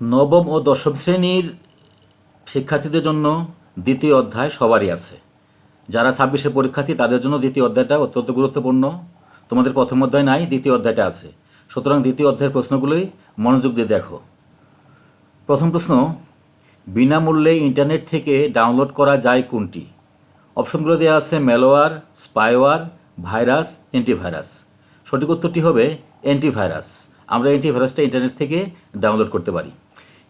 নবম ও দশম শ্রেণির শিক্ষার্থীদের জন্য দ্বিতীয় অধ্যায় সবারই আছে। যারা ছাব্বিশে পরীক্ষার্থী, তাদের জন্য দ্বিতীয় অধ্যায়টা অত্যন্ত গুরুত্বপূর্ণ। তোমাদের প্রথম অধ্যায় নাই, দ্বিতীয় অধ্যায়টা আছে। সুতরাং দ্বিতীয় অধ্যায়ের প্রশ্নগুলোই মনোযোগ দিয়ে দেখো। প্রথম প্রশ্ন, বিনামূল্যে ইন্টারনেট থেকে ডাউনলোড করা যায় কোনটি? অপশনগুলো দেওয়া আছে ম্যালোয়ার স্পাইওয়ার, ভাইরাস অ্যান্টিভাইরাস সঠিক উত্তরটি হবে অ্যান্টিভাইরাস আমরা অ্যান্টিভাইরাসটা ইন্টারনেট থেকে ডাউনলোড করতে পারি।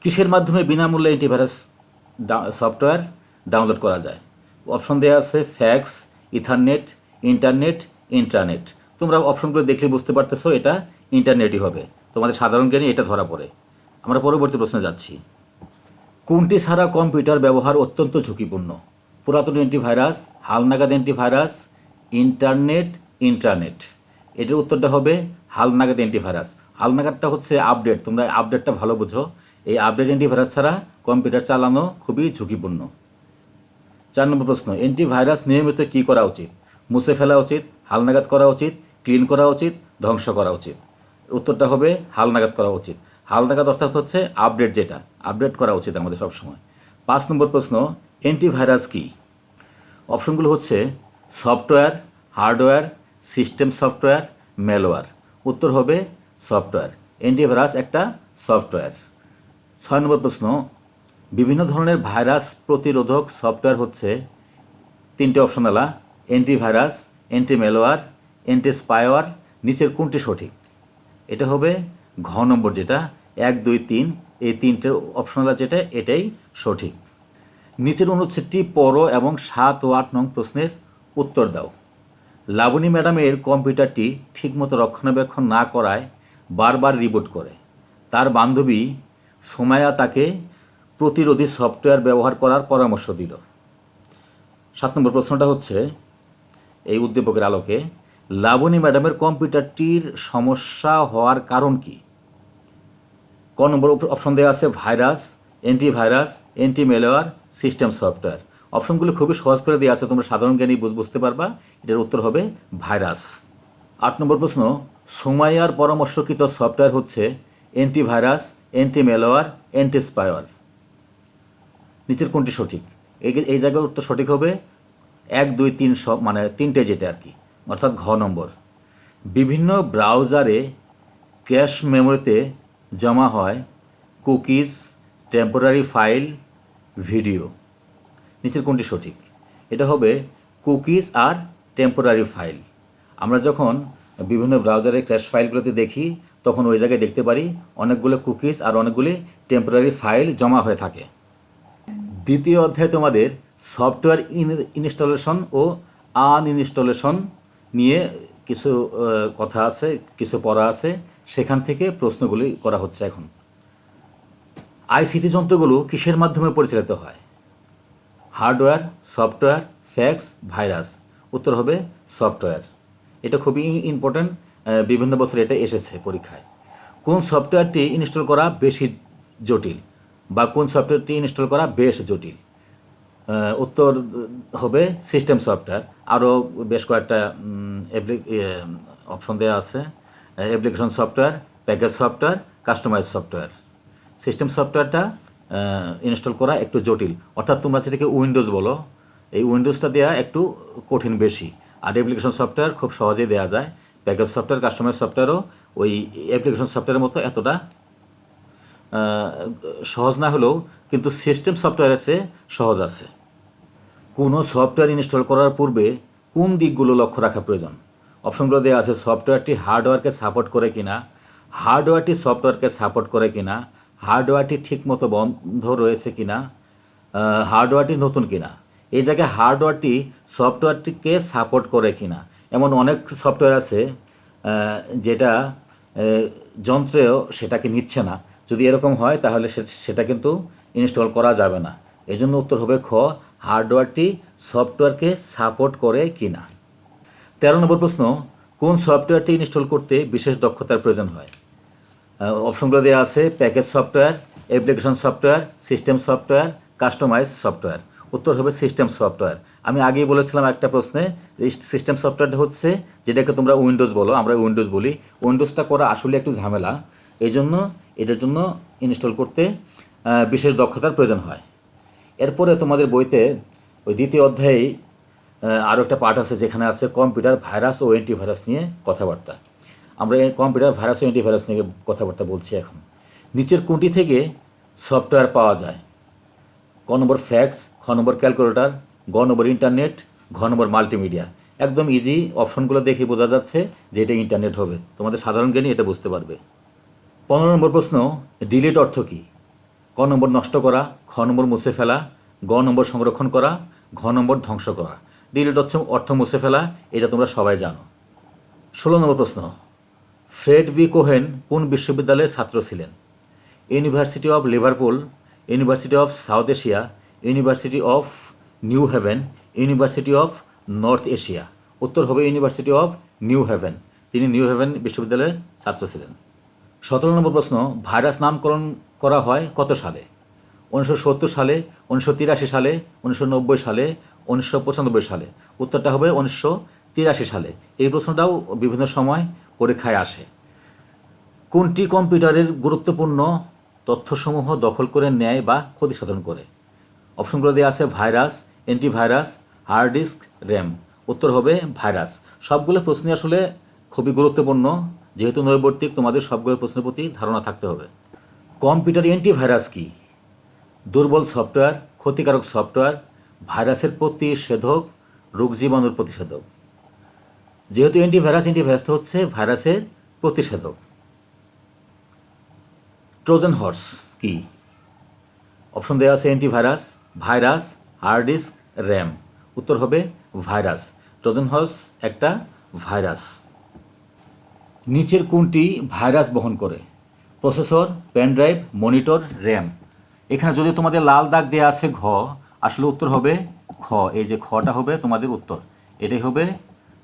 কিসের মাধ্যমে বিনামূল্যে অ্যান্টিভাইরাস সফটওয়্যার ডাউনলোড করা যায়? অপশন দেওয়া আছে ফ্যাক্স ইথারনেট ইন্টারনেট ইন্টারনেট তোমরা অপশনগুলো দেখলে বুঝতে পারতেছো, এটা ইন্টারনেটই হবে। তোমাদের সাধারণ জ্ঞানে এটা ধরা পড়ে। আমরা পরবর্তী প্রশ্নে যাচ্ছি। কোনটি ছাড়া কম্পিউটার ব্যবহার অত্যন্ত ঝুঁকিপূর্ণ? পুরাতন অ্যান্টিভাইরাস হালনাগাদ অ্যান্টিভাইরাস ইন্টারনেট ইন্টারনেট এটার উত্তরটা হবে হালনাগাদ অ্যান্টিভাইরাস হালনাগাদটা হচ্ছে আপডেট তোমরা আপডেটটা ভালো বুঝো। এই আপডেট অ্যান্টিভাইরাস ছাড়া কম্পিউটার চালানো খুবই ঝুঁকিপূর্ণ। চার নম্বর প্রশ্ন অ্যান্টিভাইরাস নিয়মিত কী করা উচিত? মুছে ফেলা উচিত হালনাগাদ করা উচিত ক্লিন করা উচিত, ধ্বংস করা উচিত? উত্তরটা হবে হালনাগাদ করা উচিত। হালনাগাদ অর্থাৎ হচ্ছে আপডেট যেটা আপডেট করা উচিত আমাদের সবসময়। পাঁচ নম্বর প্রশ্ন অ্যান্টিভাইরাস কী? অপশনগুলো হচ্ছে software, hardware system software malware উত্তর হবে সফটওয়্যার। অ্যান্টিভাইরাস একটা সফটওয়্যার। ছয় নম্বর প্রশ্ন, বিভিন্ন ধরনের ভাইরাস প্রতিরোধক সফটওয়্যার হচ্ছে তিনটে অপশনালা অ্যান্টিভাইরাস অ্যান্টি স্পাইওয়ার নিচের কোনটি সঠিক? এটা হবে ঘ নম্বর যেটা, এক, দুই, তিন, এই তিনটে অপশনালা যেটা, এটাই সঠিক। নিচের অনুচ্ছেদটি পড়ো এবং সাত ও আট নং প্রশ্নের উত্তর দাও। লাবণী ম্যাডামের কম্পিউটারটি ঠিকমতো রক্ষণাবেক্ষণ না করায় বারবার রিবুট করে। তার বান্ধবী সোমায়া তাকে প্রতিরোধী সফটওয়্যার ব্যবহার করার পরামর্শ দিল। সাত নম্বর প্রশ্নটা হচ্ছে, এই উদ্দীপকের আলোকে, লাবণী ম্যাডামের কম্পিউটারটির সমস্যা হওয়ার কারণ কি? ক নম্বর অপশন দেওয়া আছে, virus antivirus anti malware system software. অপশনগুলো খুবই সহজ করে দেওয়া আছে, তোমরা সাধারণ জ্ঞানী বুঝ, বুঝতে পারবা। এটার উত্তর হবে ভাইরাস। আট নম্বর প্রশ্ন, সোমাইয়ার পরামর্শকৃত সফটওয়্যার হচ্ছে antivirus anti malware anti spyware নিচের কোনটি সঠিক? এই এই জায়গার উত্তর সঠিক হবে এক, দুই, তিন সব মানে তিনটে যেটা আর কি, অর্থাৎ ঘ নম্বর। বিভিন্ন ব্রাউজারে ক্যাশ মেমোরিতে জমা হয় কুকিজ টেম্পোরারি ফাইল ভিডিও নিচের কোনটি সঠিক? এটা হবে কুকিজ আর টেম্পোরারি ফাইল আমরা যখন বিভিন্ন ব্রাউজারে ক্র্যাশ ফাইলগুলোতে দেখি তখন ওই জায়গায় দেখতে পারি অনেকগুলো কুকিজ আর অনেকগুলি টেম্পোরারি ফাইল জমা হয়ে থাকে। দ্বিতীয় অধ্যায়ে তোমাদের সফটওয়্যার ইনস্টলেশন ও আনইনস্টলেশন নিয়ে কিছু কথা আছে, কিছু পড়া আছে, সেখান থেকে প্রশ্নগুলি করা হচ্ছে এখন। আইসিটি যন্ত্রগুলো কিসের মাধ্যমে পরিচালিত হয়? হার্ডওয়্যার সফটওয়্যার ফ্যাক্স ভাইরাস উত্তর হবে সফটওয়্যার এটা খুবই ইম্পর্ট্যান্ট বিভিন্ন বছর এটা এসেছে পরীক্ষায়। কোন সফটওয়্যারটি ইনস্টল করা বেশি জটিল বা কোন সফটওয়্যারটি ইনস্টল করা বেশ জটিল? উত্তর হবে সিস্টেম সফটওয়্যার। আরও বেশ কয়েকটা অপশন দেওয়া আছে। Application software package software customize software. System সফটওয়্যারটা ইনস্টল করা একটু জটিল। অর্থাৎ তোমরা যেটাকে উইন্ডোজ বলো, এই উইন্ডোজটা দেওয়া একটু কঠিন বেশি। আর অ্যাপ্লিকেশন সফটওয়্যার খুব সহজেই দেওয়া যায়। প্যাকেজ সফটওয়্যার কাস্টমাইজ সফটওয়্যারও ওই অ্যাপ্লিকেশন সফটওয়্যারের মতো এতটা সহজ না হলেও কিন্তু সিস্টেম সফটওয়্যারের চেয়ে সহজ আছে। কোনো সফটওয়্যার ইনস্টল করার পূর্বে কোন দিকগুলো লক্ষ্য রাখা প্রয়োজন? অপশনগুলো দেওয়া আছে সফটওয়্যারটি হার্ডওয়্যারকে সাপোর্ট করে কিনা হার্ডওয়্যারটি সফটওয়্যারকে সাপোর্ট করে কিনা হার্ডওয়্যারটি ঠিকমতো বন্ধ রয়েছে কিনা আহ, হার্ডওয়্যারটি নতুন কিনা এই জায়গায় হার্ডওয়্যারটি সফটওয়্যারটিকে সাপোর্ট করে কিনা এমন অনেক সফটওয়্যার আছে যেটা যন্ত্রেও সেটাকে নিচ্ছে না। যদি এরকম হয়, তাহলে সেটা কিন্তু ইনস্টল করা যাবে না। এই জন্য উত্তর হবে খ, হার্ডওয়্যারটি সফটওয়্যারকে সাপোর্ট করে কিনা। তেরো নম্বর প্রশ্ন, কোন সফটওয়্যারটি ইনস্টল করতে বিশেষ দক্ষতার প্রয়োজন হয়? অপশনগুলো দেওয়া আছে, package software, application software, system software, customize software. উত্তর হবে সিস্টেম সফটওয়্যার আমি আগেই বলেছিলাম একটা প্রশ্নে সিস্টেম সফটওয়্যারটা হচ্ছে যেটাকে তোমরা উইন্ডোজ বলো, আমরা উইন্ডোজ বলি। উইন্ডোজটা করা আসলে একটু ঝামেলা। এই জন্য এটার জন্য ইনস্টল করতে বিশেষ দক্ষতার প্রয়োজন হয়। এরপরে তোমাদের বইতে ওই দ্বিতীয় অধ্যায়ে আরও একটা পার্ট আছে যেখানে আছে কম্পিউটার ভাইরাস ও অ্যান্টিভাইরাস নিয়ে কথাবার্তা। আমরা কম্পিউটার ভাইরাস ও অ্যান্টিভাইরাস নিয়ে কথাবার্তা বলছি এখন। নিচের কোনটি থেকে সফটওয়্যার পাওয়া যায়। ক নম্বর ফ্যাক্স খ নম্বর ক্যালকুলেটর, গ নম্বর ইন্টারনেট, ঘ নম্বর মাল্টিমিডিয়া। একদম ইজি অপশনগুলো দেখে বোঝা যাচ্ছে যে এটা ইন্টারনেট হবে। তোমাদের সাধারণ জ্ঞানী এটা বুঝতে পারবে। পনেরো নম্বর প্রশ্ন ডিলিট অর্থ কী? ক নম্বর নষ্ট করা, খ নম্বর মুছে ফেলা, গ নম্বর সংরক্ষণ করা, ঘ নম্বর ধ্বংস করা। ডিলিট অর্থ অর্থ মুছে ফেলা, এটা তোমরা সবাই জানো। ষোলো নম্বর প্রশ্ন, ফ্রেড বি কোহেন কোন বিশ্ববিদ্যালয়ের ছাত্র ছিলেন? University of Liverpool, university of South Asia university of New Haven university of North Asia উত্তর হবে ইউনিভার্সিটি অফ নিউ হেভেন তিনি নিউ হেভেন বিশ্ববিদ্যালয়ের ছাত্র ছিলেন। সতেরো নম্বর প্রশ্ন, ভাইরাস নামকরণ করা হয় কত সালে? উনিশশো সত্তর সালে, উনিশশো তিরাশি সালে, উনিশশো নব্বই সালে, উনিশশো পঁচানব্বই সালে। উত্তরটা হবে উনিশশো তিরাশি সালে। এই প্রশ্নটাও বিভিন্ন সময় পরীক্ষায় আসে। কোনটি কম্পিউটারের গুরুত্বপূর্ণ তথ্যসমূহ দখল করে নেয় বা ক্ষতি সাধন করে? অপশনগুলো দেওয়া আছে virus antivirus hard disk RAM উত্তর হবে ভাইরাস। সবগুলো প্রশ্নই আসলে খুবই গুরুত্বপূর্ণ। যেহেতু নৈবর্তিক, তোমাদের সবগুলো প্রশ্নের প্রতি ধারণা থাকতে হবে। কম্পিউটার অ্যান্টিভাইরাস কি? দুর্বল সফটওয়্যার, ক্ষতিকারক সফটওয়্যার, ভাইরাসের প্রতিষেধক, রোগ জীবাণুর প্রতিষেধক। যেহেতু অ্যান্টিভাইরাস অ্যান্টিভাইরাসটা হচ্ছে ভাইরাসের প্রতিষেধক। ট্রোজান হর্স কি? অপশন দেওয়া আছে antivirus virus, hard disk, RAM. উত্তর হবে ভাইরাস। ট্রোজান হর্স একটা ভাইরাস। নিচের কোনটি ভাইরাস বহন করে? Processor, pen drive, monitor, RAM. এখানে যদি তোমাদের লাল দাগ দেওয়া আছে ঘ, আসলে উত্তর হবে খ। এই যে খটা হবে তোমাদের উত্তর। এটাই হবে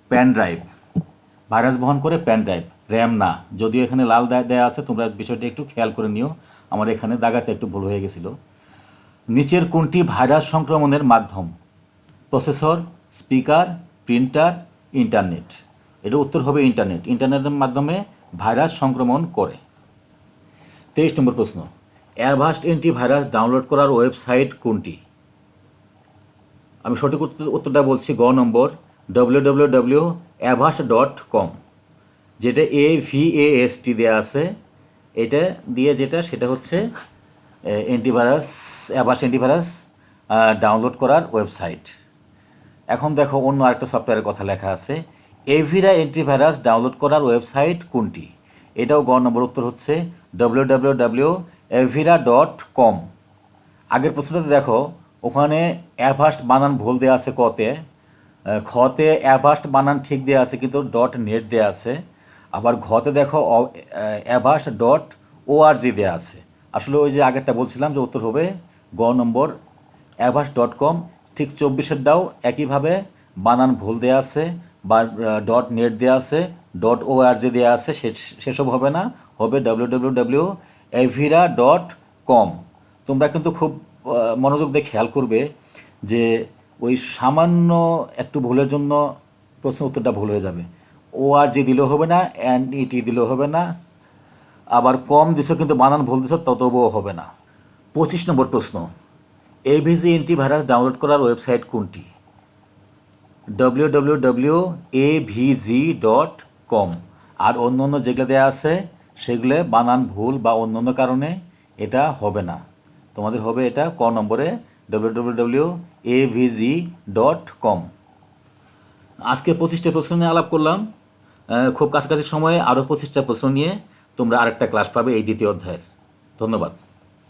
পেন ড্রাইভ। ভাইরাস বহন করে পেন ড্রাইভ। র্যাম না। যদিও এখানে লাল দাগ দেওয়া আছে, তোমরা বিষয়টি একটু খেয়াল করে নিও। আমার এখানে দাগাতে একটু ভুল হয়ে গেছিল। নিচের কোনটি ভাইরাস সংক্রমণের মাধ্যম? Processor, speaker, printer, internet. এটা উত্তর হবে ইন্টারনেট। ইন্টারনেটের মাধ্যমে ভাইরাস সংক্রমণ করে। তেইশ নম্বর প্রশ্ন। অ্যাভাস্ট অ্যান্টিভাইরাস ডাউনলোড করার ওয়েবসাইট কোনটি? আমি সঠিক উত্তর- উত্তরটা বলছি গ নম্বর W W W Avast dot com যেটা A V A S T দেওয়া আছে, এটা দিয়ে যেটা, সেটা হচ্ছে অ্যান্টিভাইরাস অ্যাভাস্ট অ্যান্টিভাইরাস ডাউনলোড করার ওয়েবসাইট এখন দেখো অন্য আরেকটা সফটওয়্যারের কথা লেখা আছে। এভিরা অ্যান্টিভাইরাস ডাউনলোড করার ওয়েবসাইট কোনটি? এটাও গ নম্বর উত্তর হচ্ছে W W W Avira dot com আগের প্রশ্নটাতে দেখো, ওখানে অ্যাভাস্ট বানান ভুল দেওয়া আছে কতে। খতে অ্যাভাস্ট বানান ঠিক দেওয়া আছে, কিন্তু ডট নেট দেওয়া আছে। আবার ঘতে দেখো অ্যাভাস্ট ডট ওআরজি দেওয়া আছে। আসলে ওই যে আগেরটা বলছিলাম যে উত্তর হবে গ নম্বর অ্যাভাস ডট কম ঠিক চব্বিশেরটাও একইভাবে বানান ভুল দেওয়া আছে বা ডট নেট দেওয়া আছে ডট ও আর জি দেওয়া আছে সেসব হবে না, হবে W W W Avira dot com তোমরা কিন্তু খুব মনোযোগ দিয়ে খেয়াল করবে যে ওই সামান্য একটু ভুলের জন্য প্রশ্ন উত্তরটা ভুল হয়ে যাবে। ও আর জি দিলেও হবে না অ্যান্ড ইটি দিলেও হবে না আবার কম দিছো কিন্তু বানান ভুল দিছো, ততবুও হবে না। পঁচিশ নম্বর প্রশ্ন। এভিজি অ্যান্টিভাইরাস ডাউনলোড করার ওয়েবসাইট কোনটি? W W W AVG dot com আর অন্য অন্য যেগুলো দেওয়া আছে, সেগুলো বানান ভুল বা অন্য অন্য কারণে এটা হবে না। তোমাদের হবে এটা ক নম্বরে W W W AVG dot com আজকে পঁচিশটা প্রশ্ন নিয়ে আলাপ করলাম। খুব কাছাকাছি সময়ে আরও পঁচিশটা প্রশ্ন নিয়ে তোমরা আরেকটা ক্লাস পাবে এই দ্বিতীয় অধ্যায়ের। ধন্যবাদ।